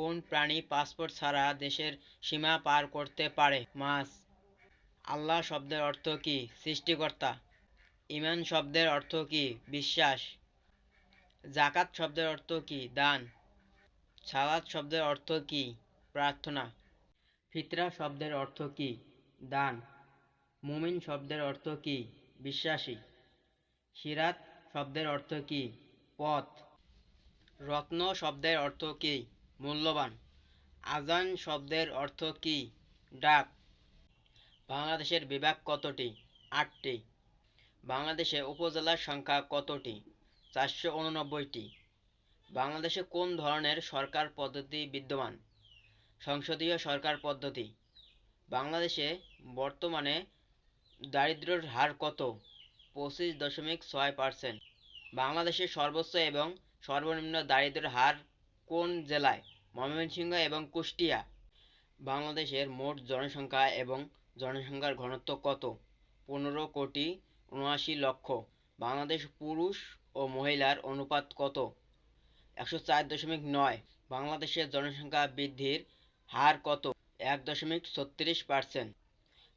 কোন প্রাণী পাসপোর্ট ছাড়া দেশের সীমা পার করতে পারে? মাছ আল্লাহ শব্দের অর্থ কী? সৃষ্টিকর্তা। ইমান শব্দের অর্থ কি? বিশ্বাস। জাকাত শব্দের অর্থ কি? দান। সালাত শব্দের অর্থ কি? প্রার্থনা। ফিতরা শব্দের অর্থ কি? দান। মুমিন শব্দের অর্থ কি? বিশ্বাসী। সিরাত শব্দের অর্থ কি? পথ। রত্ন শব্দের অর্থ কী? মূল্যবান। আজান শব্দের অর্থ কী? ডাক। বাংলাদেশের বিভাগ কতটি? আটটি। বাংলাদেশে উপজেলার সংখ্যা কতটি? চারশো উননব্বইটি। বাংলাদেশে কোন ধরনের সরকার পদ্ধতি বিদ্যমান? সংসদীয় সরকার পদ্ধতি। বাংলাদেশে বর্তমানে দারিদ্র্যের হার কত? পঁচিশ দশমিক ছয় পার্সেন্ট। বাংলাদেশের সর্বোচ্চ এবং সর্বনিম্ন দারিদ্র্যের হার কোন জেলায়? ময়মনসিংহ এবং কুষ্টিয়া। বাংলাদেশের মোট জনসংখ্যা এবং জনসংখ্যার ঘনত্ব কত? পনেরো কোটি উনআশি লক্ষ। বাংলাদেশ পুরুষ ও মহিলার অনুপাত কত? একশো চার দশমিক নয়। বাংলাদেশের জনসংখ্যা বৃদ্ধির হার কত? এক দশমিক ছত্রিশ পার্সেন্ট।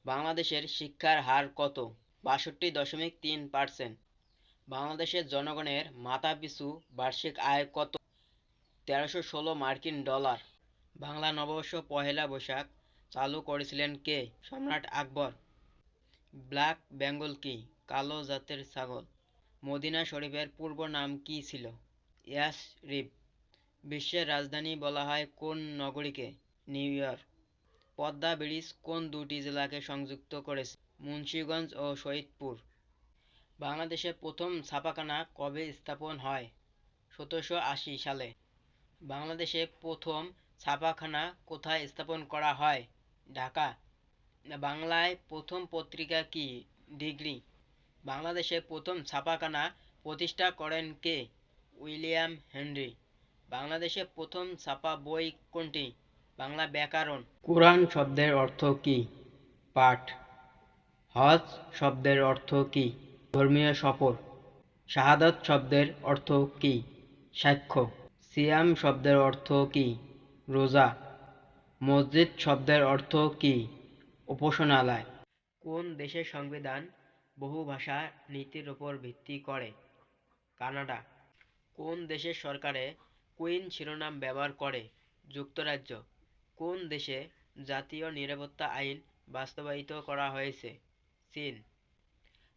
বাংলাদেশের শিক্ষার হার কত? বাষট্টি দশমিক তিন পার্সেন্ট। বাংলাদেশের জনগণের মাথাপিছু বার্ষিক আয় কত? তেরোশো ষোলো মার্কিন ডলার। বাংলা নববর্ষ পহেলা বৈশাখ চালু করেছিলেন কে? সম্রাট আকবর। ব্ল্যাক বেঙ্গল কি? কালো জাতের ছাগল। মদিনা শরীফের পূর্ব নাম কি ছিল? ইয়াসরিব বিশ্বের রাজধানী বলা হয় কোন নগরীকে? New York. পদ্মা ব্রিজ কোন দুটি জেলাকে সংযুক্ত করেছে? মুন্সিগঞ্জ ও শহীদপুর বাংলাদেশে প্রথম ছাপাখানা কবে স্থাপন হয়? সতেরোশো আশি সালে। বাংলাদেশে প্রথম ছাপাখানা কোথায় স্থাপন করা হয়? ঢাকা। বাংলায় প্রথম পত্রিকা কি? ডিগ্রি। বাংলাদেশে প্রথম ছাপাখানা প্রতিষ্ঠা করেন কে? William Henry. বাংলাদেশে প্রথম ছাপা বই কোনটি? বাংলা ব্যাকরণ। কোরআন শব্দের অর্থ কি? পাঠ। হজ শব্দের অর্থ কি? ধর্মীয় সফর। শাহাদাত শব্দের অর্থ কি? সাক্ষ্য। সিয়াম শব্দের অর্থ কী? রোজা। মসজিদ শব্দের অর্থ কী? উপাসনালয়। কোন দেশের সংবিধান বহুভাষা নীতির উপর ভিত্তি করে? কানাডা। কোন দেশের সরকারে কুইন শিরোনাম ব্যবহার করে? যুক্তরাজ্য। কোন দেশে জাতীয় নিরাপত্তা আইন বাস্তবায়িত করা হয়েছে? চীন।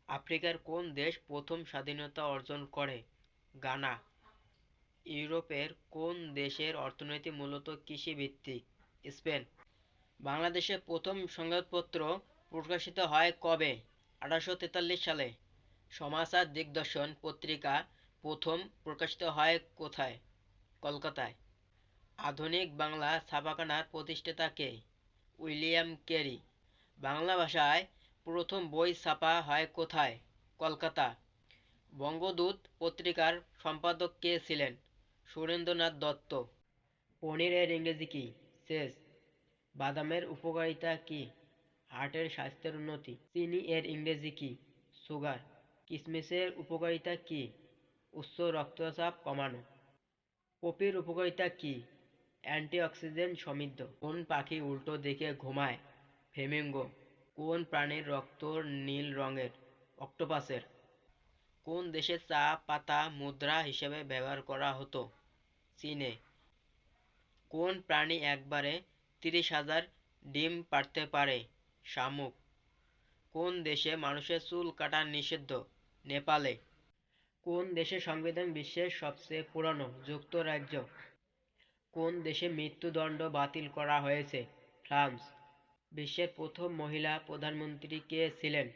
আফ্রিকার কোন দেশ প্রথম স্বাধীনতা অর্জন করে? গানা। ইউরোপের কোন দেশের অর্থনীতি মূলত কৃষি ভিত্তিক স্পেন। বাংলাদেশে প্রথম সংবাদপত্র প্রকাশিত হয় কবে? আঠারোশো তেতাল্লিশ সালে। সমাচার দিগদর্শন পত্রিকা প্রথম প্রকাশিত হয় কোথায়? কলকাতায়। আধুনিক বাংলা ছাপাখানার প্রতিষ্ঠাতা কে? উইলিয়াম ক্যারি বাংলা ভাষায় প্রথম বই ছাপা হয় কোথায়? কলকাতা। বঙ্গদূত পত্রিকার সম্পাদক কে ছিলেন? সুরেন্দ্রনাথ দত্ত। পনিরের ইংরেজি কি? চেস বাদামের উপকারিতা কি? হার্টের স্বাস্থ্যের উন্নতি। চিনি এর ইংরেজি কি? সুগার। কিশমিশের উপকারিতা কি? উচ্চ রক্তচাপ কমানো। কপির উপকারিতা কি? অ্যান্টিঅক্সিডেন্ট সমৃদ্ধ। কোন পাখি উল্টো দিকে ঘুমায়? ফেমিঙ্গো কোন প্রাণীর রক্ত নীল রঙের? অক্টোপাসের। কোন দেশে চা, পাতা, মুদ্রা হিসেবে ব্যবহার করা হতো? চীনে। কোন প্রাণী একবারে তিরিশ হাজার ডিম পারতে পারে? শামুক। কোন দেশে মানুষের চুল কাটা নিষিদ্ধ? নেপালে। কোন দেশের সংবিধান বিশ্বের সবচেয়ে পুরানো যুক্তরাজ্য? কোন দেশে মৃত্যুদণ্ড বাতিল করা হয়েছে? ফ্রান্স। বিশ্বের প্রথম মহিলা প্রধানমন্ত্রী কে ছিলেন?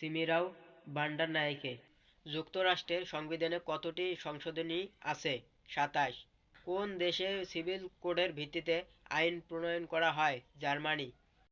সিমিরাও বান্ডারনায়েকে যুক্তরাষ্ট্রের সংবিধানে কতটি সংশোধনী আছে? সাতাশ। কোন দেশে সিভিল কোডের ভিত্তিতে আইন প্রণয়ন করা হয়? জার্মানি।